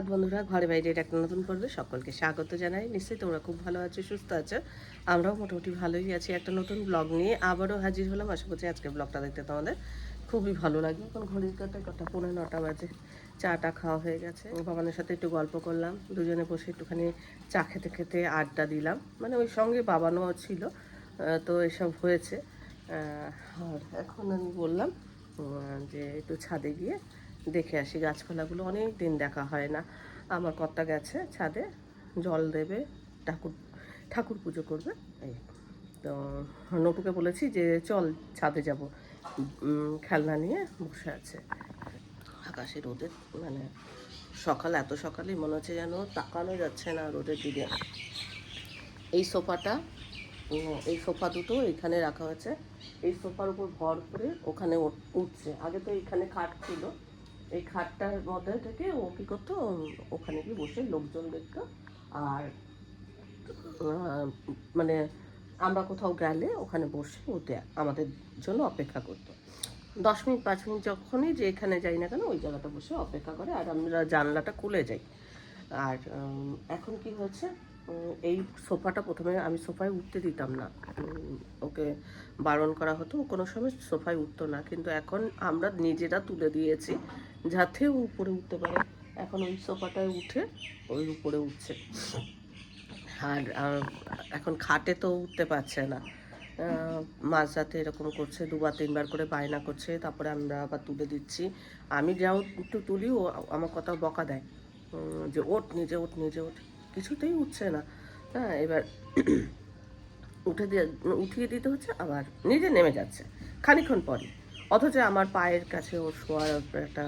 সুপ্রভাত বন্ধুরা। ঘরে বাইরের একটা নতুন পর্বে সকলকে স্বাগত জানাই। নিশ্চয়ই তোমরা খুব ভালো আছো, সুস্থ আছো। আমরাও মোটামুটি ভালোই আছি। একটা নতুন ব্লগ নিয়ে আবারও হাজির হলাম। আশা করছি আজকে ব্লগটা দেখতে তোমাদের খুবই ভালো লাগে এখন ঘড়ির কাটায় কটা, পৌনে নটা বাজে। চাটা খাওয়া হয়ে গেছে। বাবানের সাথে একটু গল্প করলাম। দুজনে বসে একটুখানি চা খেতে খেতে আড্ডা দিলাম। মানে ওই সঙ্গে বাবানও ছিল। তো এসব হয়েছে। আর এখন আমি বললাম যে একটু ছাদে গিয়ে দেখে আসি, গাছপালাগুলো অনেক দিন দেখা হয় না। আমার কর্তা গেছে ছাদে, জল দেবে, ঠাকুর ঠাকুর পুজো করবে। এই তো নটুকে বলেছি যে, চল ছাদে যাব। খেলনা নিয়ে বসে আছে। আকাশে রোদের মানে সকাল, এত সকালে মনে হচ্ছে যেন তাকানো যাচ্ছে না রোদের দিকে। এই সোফাটা এই সোফা দুটো এখানে রাখা হয়েছে। এই সোফার উপর ভর করে ওখানে উঠ- উঠছে। আগে তো এখানে খাট ছিল। এই খাটটার মধ্যে থেকে ও কী করতো? ওখানে গিয়ে বসে লোকজন দেখতো। আর মানে আমরা কোথাও গেলে ওখানে বসে ওতে আমাদের জন্য অপেক্ষা করতো। দশ মিনিট, পাঁচ মিনিট যখনই যে এখানে যাই না কেন, ওই জায়গাটা বসে অপেক্ষা করে। আর আমরা জানলাটা খুলে যাই। আর এখন কি হয়েছে? এই সোফাটা প্রথমে আমি সোফায় উঠতে দিতাম না। ওকে বারণ করা হতো। কোনো সময় সোফায় উঠতো না। কিন্তু এখন আমরা নিজেরা তুলে দিয়েছি যাতে উপরে উঠতে পারে। এখন ওই সোফাটায় উঠে ওই উপরে উঠছে। আর এখন খাটে তো উঠতে পারছে না। মাঝরাতে এরকম করছে, দুবার, তিনবার করে বায়না করছে, তারপরে আমরা আবার তুলে দিচ্ছি। আমি যাও একটু তুলি, ও আমার কথা বকা দেয়। যে ওঠ, নিজে ওঠ নিজে ওঠ। কিছুতেই উঠছে না। হ্যাঁ এবার উঠে দিয়ে, উঠিয়ে দিতে হচ্ছে, আবার নিজে নেমে যাচ্ছে, খানিক্ষণ পরে অথচ আমার পায়ের কাছে ওর শোয়ার একটা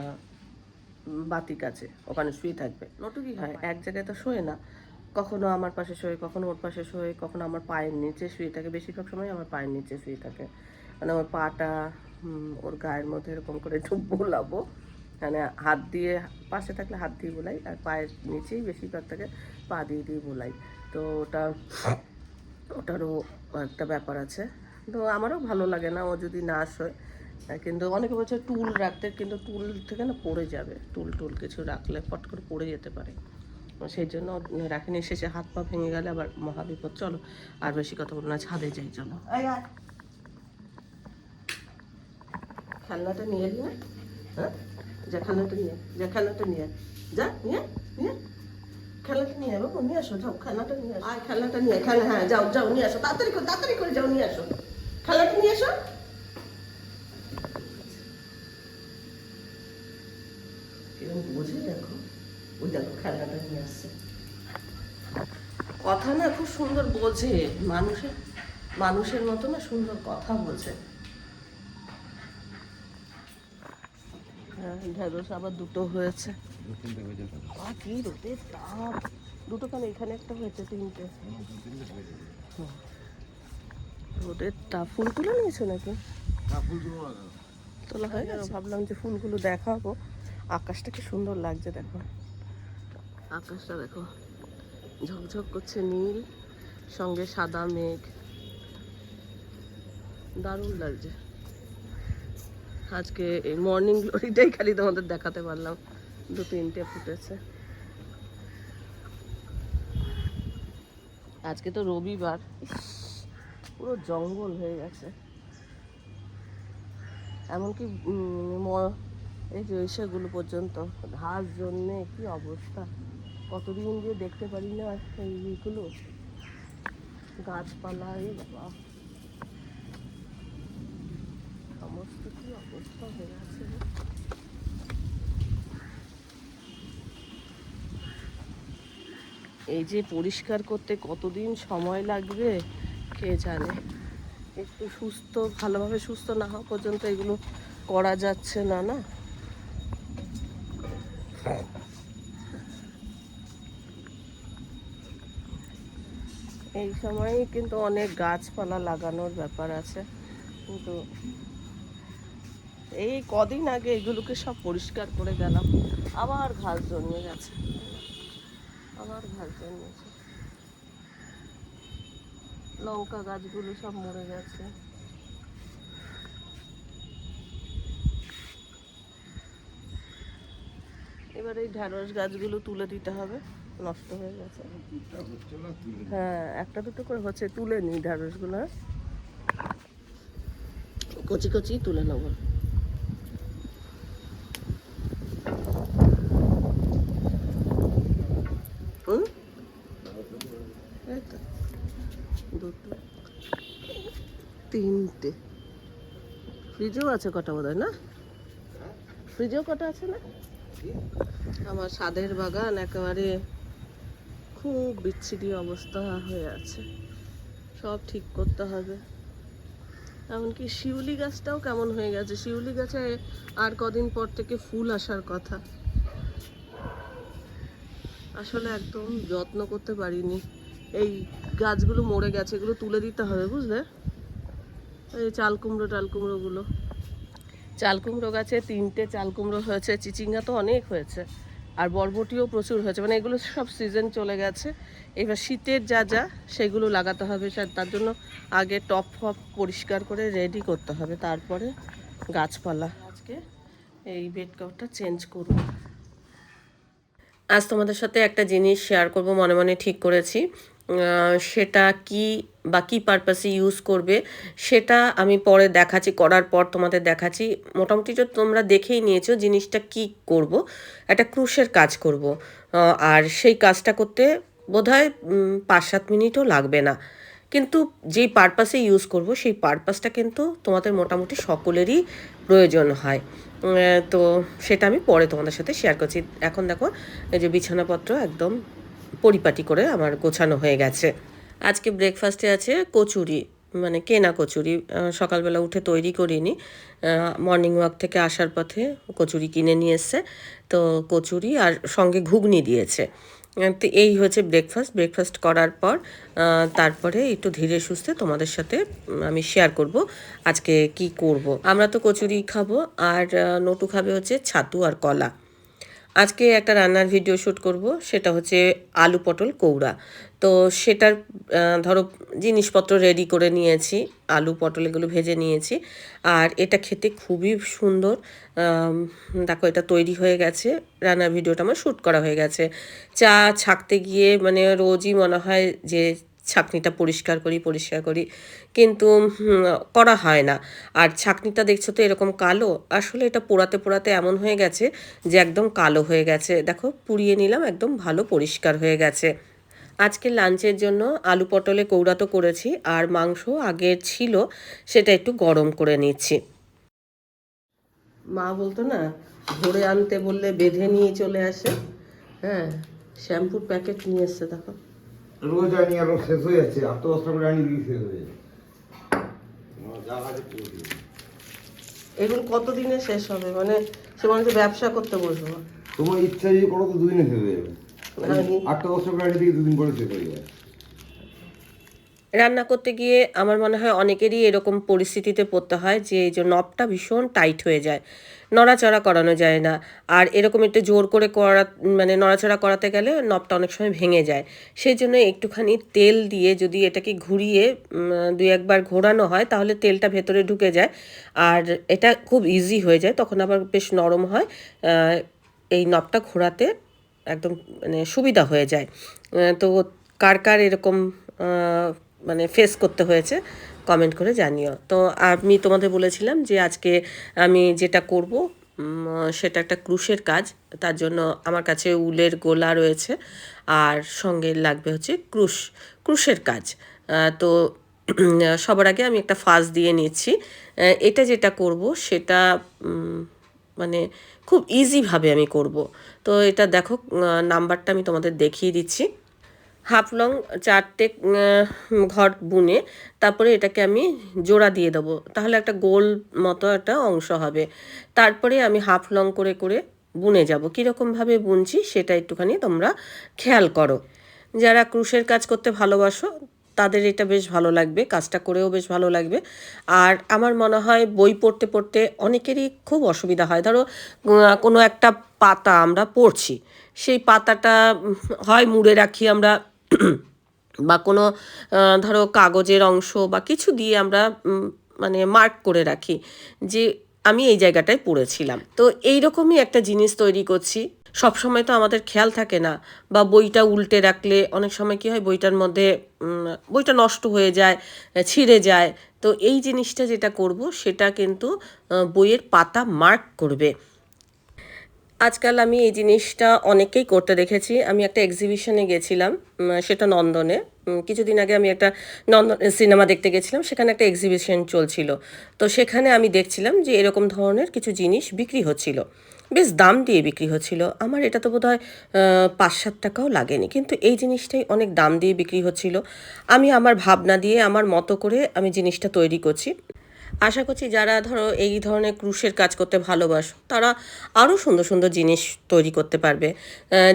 বাতিক আছে ওখানে শুয়ে থাকবে। নটু কি হয়, এক জায়গায় তো শোয়ে না। কখনো আমার পাশে শোয়ে, কখনো ওর পাশে শোয়ে, কখনো আমার পায়ের নিচে শুয়ে থাকে। বেশিরভাগ সময় আমার পায়ের নিচে শুয়ে থাকে। মানে আমার পাটা ওর গায়ের মধ্যে এরকম করে একটু বোলাবো। মানে হাত দিয়ে পাশে থাকলে হাত দিয়ে বোলাই আর পায়ের নিচেই বেশিরভাগ থাকে পা দিয়ে দিয়ে বোলাই। তো ওটা ওটারও একটা ব্যাপার আছে। তো আমারও ভালো লাগে না ও যদি না আহ, কিন্তু অনেকে বলছে টুল রাখতে কিন্তু টুল থেকে না পড়ে যাবে। টুল টুল কিছু রাখলে ফট করে পড়ে যেতে পারে। সেই জন্য রাখিনি শেষে হাত পা ভেঙে গেলে আবার মহাবিপদ চলো আর বেশি কথা বলো না ছাদে যাই চলো। খেলনাটা নিয়ে এলি না হ্যাঁ? যা নিয়ে যা নিয়ে। যা নিয়ে নিয়ে। আয়। খেলনাটা নিয়ে যাব নিয়ে আসো যাও খেলনাটা নিয়ে আসো। আর খেলনাটা নিয়ে খেলা হ্যাঁ যাও যাও নিয়ে আসো। তাড়াতাড়ি করে তাড়াতাড়ি করে যাও নিয়ে আসো। খেলাটা নিয়ে আসো। কীরকম বোঝে দেখো? ওই দেখো খেলনাটা নিয়ে আসছে। কথা না খুব সুন্দর বোঝে। মানুষের মানুষের মতো না সুন্দর কথা বোঝে। হ্যাঁ ঢেঁড়স আবার দুটো হয়েছে। কি রোদের তাপ। দুটো কেন? এখানে একটা হয়েছে, তিনটে। রোদের তাপ ফুল তুলে নিয়েছো নাকি? তোলা হয় গেছে? ভাবলাম যে ফুলগুলো দেখাবো। আকাশটা কি সুন্দর লাগছে, দেখো। আকাশটা দেখো, ঝকঝক করছে নীল, সঙ্গে সাদা মেঘ। দারুণ লাগছে। আজকে এই মর্নিং গ্লোরিটাই খালি তোমাদের দেখাতে পারলাম। দু, তিনটে ফুটেছে। আজকে তো রবিবার। পুরো জঙ্গল হয়ে গেছে। এমনকি এই যে সেগুলো পর্যন্ত, ঘাস জন্যে কি অবস্থা। কতদিন দিয়ে দেখতে পারি না এইগুলো গাছপালা, এ বাবা। এই যে পরিষ্কার করতে কতদিন সময় লাগবে, কে জানে? একটু সুস্থ, ভালোভাবে সুস্থ না হওয়া পর্যন্ত এগুলো করা যাচ্ছে না না? এই সময় কিন্তু অনেক গাছপালা লাগানোর ব্যাপার আছে, কিন্তু এই কদিন আগে এগুলোকে সব পরিষ্কার করে গেলাম। আবার ঘাস জন্মে গেছে। আবার ঘাস জন্মেছে। লঙ্কা গাছগুলো সব মরে গেছে। এবার এই ঢ্যাঁড়স গাছগুলো তুলে দিতে হবে। নষ্ট হয়ে গেছে। হ্যাঁ একটা দুটো করে হচ্ছে, তুলে নিই ঢ্যাঁড়সগুলো? কচি কচি তুলে নেব হুম এই তো দুটো তিনটে ফ্রিজেও আছে কটা বোধ না? ফ্রিজেও কটা আছে না? আমার স্বাদের বাগান একেবারে খুব বিচ্ছিরি অবস্থা হয়ে আছে। সব ঠিক করতে হবে। এমনকি শিউলি গাছটাও কেমন হয়ে গেছে। শিউলি গাছে আর কদিন পর থেকে ফুল আসার কথা। আসলে একদম যত্ন করতে পারিনি। এই গাছগুলো মরে গেছে, এগুলো তুলে দিতে হবে, বুঝলে? এই চাল কুমড়ো টাল কুমড়োগুলো। চাল কুমড়ো গাছে তিনটে চাল কুমড়ো হয়েছে, চিচিঙ্গা তো অনেক হয়েছে, আর বরবটিও প্রচুর হয়েছে মানে এগুলো সব সিজন চলে গেছে। এবার শীতের যা যা, সেগুলো লাগাতে হবে তার জন্য আগে টপ ফপ পরিষ্কার করে রেডি করতে হবে, তারপরে গাছপালা। আজকে এই বেড কভারটা চেঞ্জ করব। আজ তোমাদের সাথে একটা জিনিস শেয়ার করব, মনে মনে ঠিক করেছি। সেটা কি বা কী পারপাসে ইউজ করবে, সেটা আমি পরে দেখাচ্ছি, করার পর তোমাদের দেখাচ্ছি। মোটামুটি তো তোমরা দেখেই নিয়েছো জিনিসটা কি করব, একটা ক্রুশের কাজ করব। আর সেই কাজটা করতে বোধহয় পাঁচ সাত মিনিটও লাগবে না। কিন্তু যেই পারপাসে ইউজ করব, সেই পারপাসটা কিন্তু তোমাদের মোটামুটি সকলেরই প্রয়োজন হয়। তো সেটা আমি পরে তোমাদের সাথে শেয়ার করছি। এখন দেখো, এই যে বিছানাপত্র একদম পরিপাটি করে আমার গোছানো হয়ে গেছে। আজকে ব্রেকফাস্টে আছে কচুরি মানে কেনা কচুরি। সকালবেলা উঠে তৈরি করিনি। মর্নিং ওয়াক থেকে আসার পথে কচুরি কিনে নিয়ে এসছে। তো কচুরি আর সঙ্গে ঘুগনি দিয়েছে। তো এই হচ্ছে ব্রেকফাস্ট ব্রেকফাস্ট করার পর তারপরে একটু ধীরে সুস্থে তোমাদের সাথে আমি শেয়ার করব আজকে কি করব। আমরা তো কচুরি খাব আর নটু খাবে হচ্ছে ছাতু আর কলা। আজকে একটা রান্নার ভিডিও শ্যুট করব। সেটা হচ্ছে আলু পটল কৌড়া। তো সেটার ধরো জিনিসপত্র রেডি করে নিয়েছি, আলু, পটল এগুলো ভেজে নিয়েছি। আর এটা খেতে খুবই সুন্দর দেখো এটা তৈরি হয়ে গেছে, রান্নার ভিডিওটা আমার শ্যুট করা হয়ে গেছে। চা ছাকতে গিয়ে মানে রোজই মনে হয় যে ছাকনিটা পরিষ্কার করি পরিষ্কার করি, কিন্তু করা হয় না। আর ছাকনিটা দেখছ তো এরকম কালো? আসলে এটা পোড়াতে পোড়াতে এমন হয়ে গেছে যে একদম কালো হয়ে গেছে। দেখো, পুড়িয়ে নিলাম, একদম ভালো পরিষ্কার হয়ে গেছে। আজকে লাঞ্চের জন্য আলু পটলে কৌড়া তো করেছি আর মাংস আগের ছিল সেটা একটু গরম করে নিচ্ছি। মা বলতো না ধরে আনতে বললে বেঁধে নিয়ে চলে আসে। হ্যাঁ শ্যাম্পুর প্যাকেট নিয়ে এসছে দেখো। রোজ আনি আরও শেষ হয়ে যাচ্ছে আট দশটা করে আনি দিয়ে শেষ হয়ে যাচ্ছে। এগুলো কতদিনে শেষ হবে? মানে সে মনে হচ্ছে ব্যবসা করতে বসবো। তোমার ইচ্ছা যদি করো তো দুদিনে শেষ হয়ে যাবে। আটটা দশটা করে দুদিন পরে শেষ হয়ে যায় রান্না করতে গিয়ে আমার মনে হয় অনেকেরই এরকম পরিস্থিতিতে পড়তে হয় যে এই যে নবটা ভীষণ টাইট হয়ে যায় নড়াচড়া করানো যায় না। আর এরকম একটু জোর করে করা মানে নড়াচড়া করাতে গেলে নবটা অনেক সময় ভেঙে যায়। সেই জন্য একটুখানি তেল দিয়ে যদি এটাকে ঘুরিয়ে দুই একবার ঘোরানো হয় তাহলে তেলটা ভেতরে ঢুকে যায়। আর এটা খুব ইজি হয়ে যায় তখন আবার বেশ নরম হয়। এই নবটা ঘোরাতে একদম মানে সুবিধা হয়ে যায়। তো কার কার এরকম মানে ফেস করতে হয়েছে কমেন্ট করে জানিও। তো আমি তোমাদের বলেছিলাম যে আজকে আমি যেটা করব সেটা একটা ক্রুশের কাজ। তার জন্য আমার কাছে উলের গোলা রয়েছে, আর সঙ্গে লাগবে হচ্ছে ক্রুশ, ক্রুশের কাজ। তো সবার আগে আমি একটা ফাজ দিয়ে নিচ্ছি। এটা যেটা করব, সেটা মানে খুব ইজিভাবে আমি করব। তো এটা দেখো নাম্বারটা আমি তোমাদের দেখিয়ে দিচ্ছি। হাফ লং চারটে ঘর বুনে তারপরে এটাকে আমি জোড়া দিয়ে দেবো। তাহলে একটা গোল মতো একটা অংশ হবে। তারপরে আমি হাফ লং করে করে বুনে যাব। কীরকমভাবে বুনছি সেটা একটুখানি তোমরা খেয়াল করো। যারা ক্রুশের কাজ করতে ভালোবাসো তাদের এটা বেশ ভালো লাগবে, কাজটা করেও বেশ ভালো লাগবে। আর আমার মনে হয় বই পড়তে পড়তে অনেকেরই খুব অসুবিধা হয়। ধরো কোনো একটা পাতা আমরা পড়ছি, সেই পাতাটা হয় মুড়ে রাখি আমরা বা কোনো ধরো কাগজের অংশ বা কিছু দিয়ে আমরা মানে মার্ক করে রাখি যে আমি এই জায়গাটায় পড়েছিলাম। তো এই রকমই একটা জিনিস তৈরি করছি। সব সময় তো আমাদের খেয়াল থাকে না বা বইটা উল্টে রাখলে অনেক সময় কি হয় বইটার মধ্যে বইটা নষ্ট হয়ে যায়, ছিঁড়ে যায়। তো এই জিনিসটা যেটা করব সেটা কিন্তু বইয়ের পাতা মার্ক করবে। আজকাল আমি এই জিনিসটা অনেকেই করতে দেখেছি। আমি একটা এক্সিবিশনে গেছিলাম সেটা নন্দনে। কিছুদিন আগে আমি একটা নন্দন, সিনেমা দেখতে গেছিলাম, সেখানে একটা এক্সিবিশন চলছিল। তো সেখানে আমি দেখছিলাম যে এরকম ধরনের কিছু জিনিস বিক্রি হচ্ছিল। বেশ দাম দিয়ে বিক্রি হচ্ছিল। আমার এটা তো বোধ হয় পাঁচ সাত টাকাও লাগেনি। কিন্তু এই জিনিসটাই অনেক দাম দিয়ে বিক্রি হচ্ছিল। আমি আমার ভাবনা দিয়ে, আমার মতো করে আমি জিনিসটা তৈরি করছি। আশা করছি যারা ধরো এই ধরনের ক্রুশের কাজ করতে ভালোবাসো, তারা আরও সুন্দর সুন্দর জিনিস তৈরি করতে পারবে।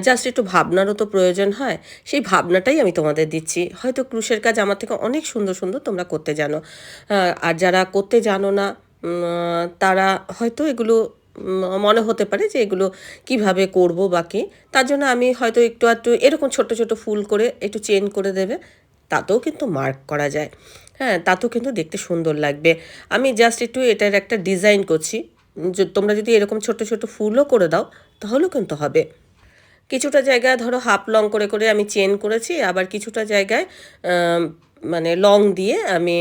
জাস্ট একটু ভাবনারও তো প্রয়োজন হয়। সেই ভাবনাটাই আমি তোমাদের দিচ্ছি। হয়তো ক্রুশের কাজ আমার থেকে অনেক সুন্দর সুন্দর তোমরা করতে জানো। আর যারা করতে জানো না তারা হয়তো এগুলো মনে হতে পারে যে এগুলো কীভাবে করব বাকি তার জন্য আমি হয়তো একটু একটু এরকম ছোট ছোট ফুল করে একটু চেন করে দেবে, তাতেও কিন্তু মার্ক করা যায়। হ্যাঁ তাতেও কিন্তু দেখতে সুন্দর লাগবে। আমি জাস্ট একটু এটার একটা ডিজাইন করছি। তোমরা যদি এরকম ছোট ছোট ফুলও করে দাও, তাহলেও কিন্তু হবে। কিছুটা জায়গায় ধরো হাফ লং করে করে আমি চেন করেছি, আবার কিছুটা জায়গায় মানে লং দিয়ে আমি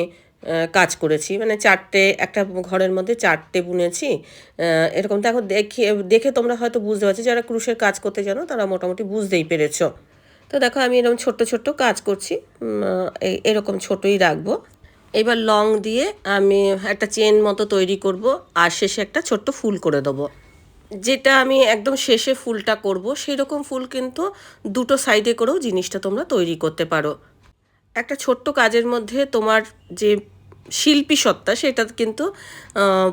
কাজ করেছি। মানে চারটে, একটা ঘরের মধ্যে চারটে বুনেছি। এরকম দেখো, দেখে দেখে তোমরা হয়তো বুঝতে পারছ, যারা ক্রুশের কাজ করতে জানো, তারা মোটামুটি বুঝতেই পেরেছ। তো দেখো, আমি এরকম ছোট্ট ছোট্ট কাজ করছি। এরকম ছোটই রাখব। এবার লং দিয়ে আমি একটা চেন মতো তৈরি করব আর শেষে একটা ছোট্ট ফুল করে দেবো। যেটা আমি একদম শেষে ফুলটা করব সেই রকম ফুল কিন্তু দুটো সাইডে করেও জিনিসটা তোমরা তৈরি করতে পারো। একটা ছোট্ট কাজের মধ্যে তোমার যে শিল্পী সত্তা সেটা কিন্তু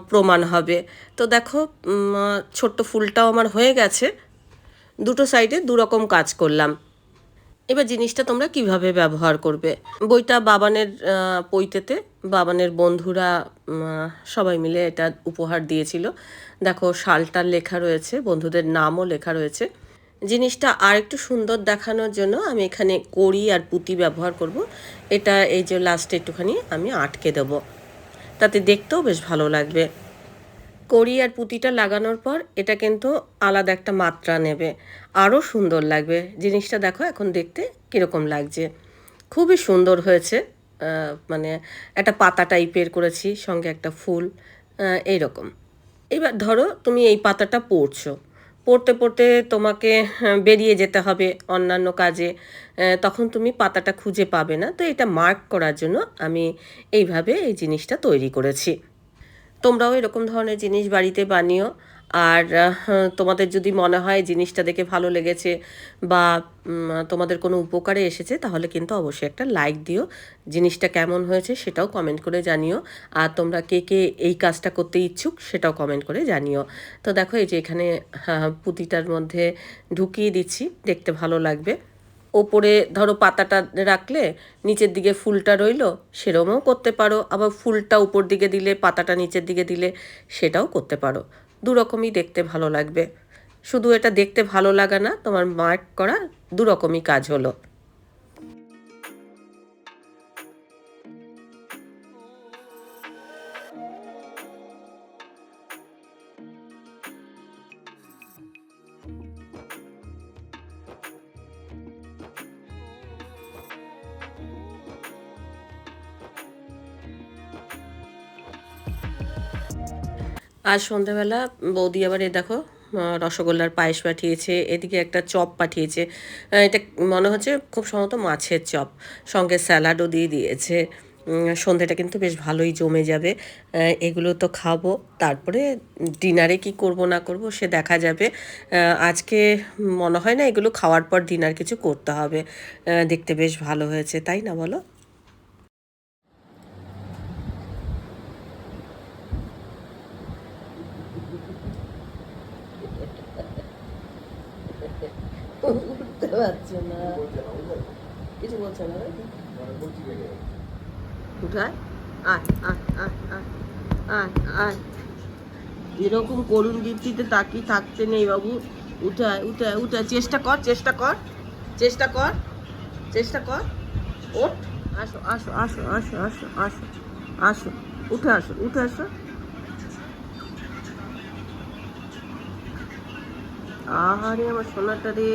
প্রমাণ হবে। তো দেখো ছোট্ট ফুলটাও আমার হয়ে গেছে। দুটো সাইডে দু রকম কাজ করলাম। এবার জিনিসটা তোমরা কীভাবে ব্যবহার করবে? বইটা বাবানের পৈতেতে, বাবানের বন্ধুরা সবাই মিলে এটা উপহার দিয়েছিল। দেখো, শালটার লেখা রয়েছে, বন্ধুদের নামও লেখা রয়েছে। জিনিসটা আর একটু সুন্দর দেখানোর জন্য আমি এখানে কড়ি আর পুঁতি ব্যবহার করব। এটা এই যে লাস্টে একটুখানি আমি আটকে দেবো। তাতে দেখতেও বেশ ভালো লাগবে। কড়ি আর পুঁতিটা লাগানোর পর এটা কিন্তু আলাদা একটা মাত্রা নেবে। আরও সুন্দর লাগবে। জিনিসটা দেখো এখন দেখতে কীরকম লাগছে। খুবই সুন্দর হয়েছে। মানে একটা পাতা টাইপের করেছি সঙ্গে একটা ফুল আহ, এইরকম। এবার ধরো তুমি এই পাতাটা পড়ছো পড়তে পড়তে তোমাকে হ্যাঁ, বেরিয়ে যেতে হবে অন্যান্য কাজে। তখন তুমি পাতাটা খুঁজে পাবে না। তো এটা মার্ক করার জন্য আমি এইভাবে এই জিনিসটা তৈরি করেছি। তোমরাও এরকম ধরনের জিনিস বাড়িতে বানিও। আর তোমাদের যদি মনে হয় জিনিসটা দেখে ভালো লেগেছে বা তোমাদের কোনো উপকারে এসেছে, তাহলে কিন্তু অবশ্যই একটা লাইক দিও। জিনিসটা কেমন হয়েছে সেটাও কমেন্ট করে জানিও। আর তোমরা কে কে এই কাজটা করতে ইচ্ছুক সেটাও কমেন্ট করে জানিও। তো দেখো এই যে এখানে পুঁতিটার মধ্যে ঢুকিয়ে দিচ্ছি, দেখতে ভালো লাগবে। ওপরে ধরো পাতাটা রাখলে নিচের দিকে ফুলটা রইল সেরকমও করতে পারো। আবার ফুলটা উপর দিকে দিলে, পাতাটা নিচের দিকে দিলে সেটাও করতে পারো। দু রকমই দেখতে ভালো লাগবে। শুধু এটা দেখতে ভালো লাগা না, তোমার মার্ক করা দু রকমই কাজ হলো। আজ সন্ধ্যাবেলা বৌদি আবার এ দেখো রসগোল্লার পায়েস পাঠিয়েছে, এদিকে একটা চপ পাঠিয়েছে। এটা মনে হচ্ছে খুব সম্ভবত মাছের চপ। সঙ্গে স্যালাডও দিয়ে দিয়েছে। সন্ধেটা কিন্তু বেশ ভালোই জমে যাবে। এগুলো তো খাব। তারপরে ডিনারে কি করব না করব সে দেখা যাবে। আজকে মনে হয় না এগুলো খাওয়ার পর ডিনার কিছু করতে হবে। দেখতে বেশ ভালো হয়েছে, তাই না বলো? উঠতে পারছে না কিছু বলছে না আয় এরকম করুণ দীপ্তিতে তাকিয়ে থাকতে নেই বাবু। উঠায় উঠায় উঠায়। চেষ্টা কর চেষ্টা কর চেষ্টা কর চেষ্টা কর। ওঠ। আসো আসো আসো আসো আসো আসো আসো। উঠে আসো উঠে আসো। আহারে, আমার সোনাটা রে।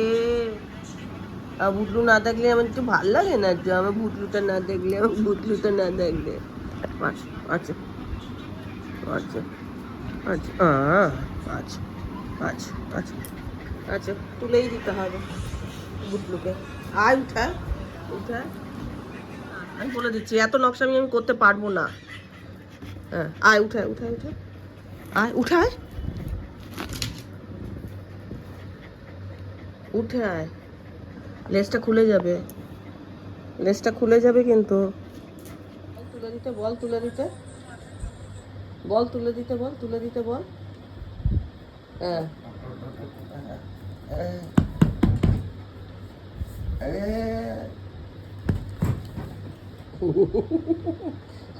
ভুতলু না দেখলে আমার একটু ভালো লাগে না যে আমার ভুতলুটা না দেখলে, আমার ভুতলুটা না দেখলে। আচ্ছা আচ্ছা আচ্ছা আচ্ছা আচ্ছা আচ্ছা আচ্ছা আচ্ছা তুলেই দিতে হবে বুটলুকে আয়, উঠা উঠা। আমি বলে দিচ্ছি, এত নকশামি আমি আমি করতে পারব না। হ্যাঁ আয় উঠায় উঠায় উঠায় আয় উঠায় উঠে লেজটা খুলে যাবে। লেজটা খুলে যাবে কিন্তু। তুলে দিতে বল তুলে দিতে। বল তুলে দিতে বল তুলে দিতে বল। হ্যাঁ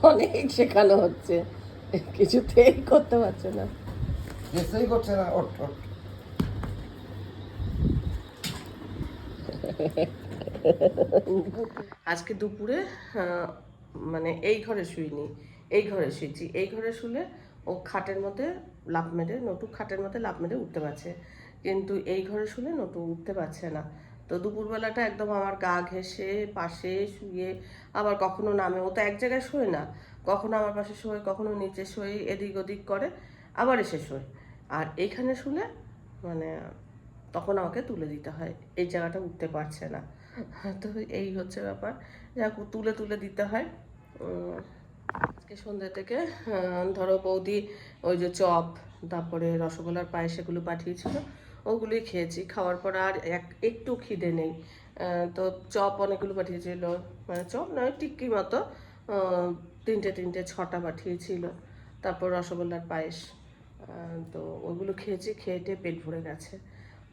অনেক শেখানো হচ্ছে। কিছুতেই করতে পারছে না। চেষ্টাই করছে না। ওঠ ওঠ। আজকে দুপুরে মানে এই ঘরে শুইনি, এই ঘরে শুয়েছি এই ঘরে শুলে ও খাটের মধ্যে লাফ মেরে, নটু খাটের মধ্যে লাফ মেরে উঠতে পারছে। কিন্তু এই ঘরে শুলে নটু উঠতে পারছে না। তো দুপুরবেলাটা একদম আমার গা ঘেঁষে, পাশে শুয়ে আবার কখনো নামে। ও তো এক জায়গায় শোয় না। কখনো আমার পাশে শোয়, কখনো নিচে শোয়, এদিক ওদিক করে, আবার এসে শোয়। আর এইখানে শুলে মানে তখন আমাকে তুলে দিতে হয়। এই জায়গাটা উঠতে পারছে না। তো এই হচ্ছে ব্যাপার। যাক তুলে তুলে দিতে হয়। আজকে সন্ধ্যে থেকে ধরো বৌদি ওই যে চপ, তারপরে রসগোল্লার পায়েস এগুলো পাঠিয়েছিল, ওগুলোই খেয়েছি। খাওয়ার পর আর এক, একটু খিদে নেই। তো চপ অনেকগুলো পাঠিয়েছিল। মানে চপ নয়, টিক্কি মতো তিনটে তিনটে, ছটা পাঠিয়েছিল। তারপর রসগোল্লার পায়েস। তো ওগুলো খেয়েছি, খেয়ে পেট ভরে গেছে।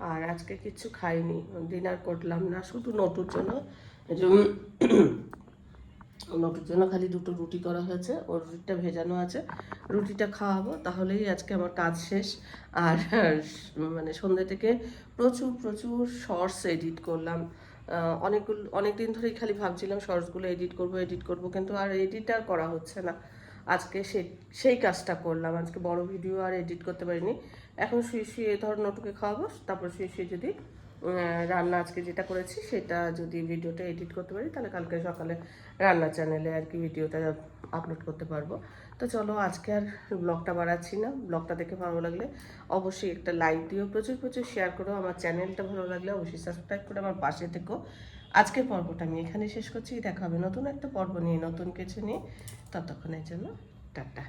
আর আজকে কিচ্ছু খাইনি ডিনার করলাম না, শুধু নটুর জন্য। নটুর জন্য খালি দুটো রুটি করা হয়েছে, ওর রুটিটা ভেজানো আছে। রুটিটা খাওয়াবো, তাহলেই আজকে আমার কাজ শেষ। আর মানে সন্ধ্যে থেকে প্রচুর প্রচুর শর্টস এডিট করলাম। অনেকগুলো অনেক দিন ধরেই খালি ভাবছিলাম শর্টসগুলো এডিট করব এডিট করব, কিন্তু আর এডিট আর করা হচ্ছে না। আজকে সেই সেই কাজটা করলাম। আজকে বড় ভিডিও আর এডিট করতে পারিনি। এখন শুয়ে শুয়ে ধর নটুকে খাওয়াবো, তারপর শুয়ে শুয়ে যদি রান্না আজকে যেটা করেছি, সেটা যদি ভিডিওটা এডিট করতে পারি, তাহলে কালকে সকালে রান্না চ্যানেলে আর কি ভিডিওটা আপলোড করতে পারব। তো চলো, আজকে আর ব্লগটা বাড়াচ্ছি না। ব্লগটা দেখে ভালো লাগলে অবশ্যই একটা লাইক দিও। প্রচুর প্রচুর শেয়ার করো। আমার চ্যানেলটা ভালো লাগলে অবশ্যই সাবস্ক্রাইব করে আমার পাশে থেকো। আজকের পর্বটা আমি এখানে শেষ করছি। দেখা হবে নতুন একটা পর্ব নিয়ে, নতুন কিছু নিয়ে। ততক্ষণের জন্য টাটা।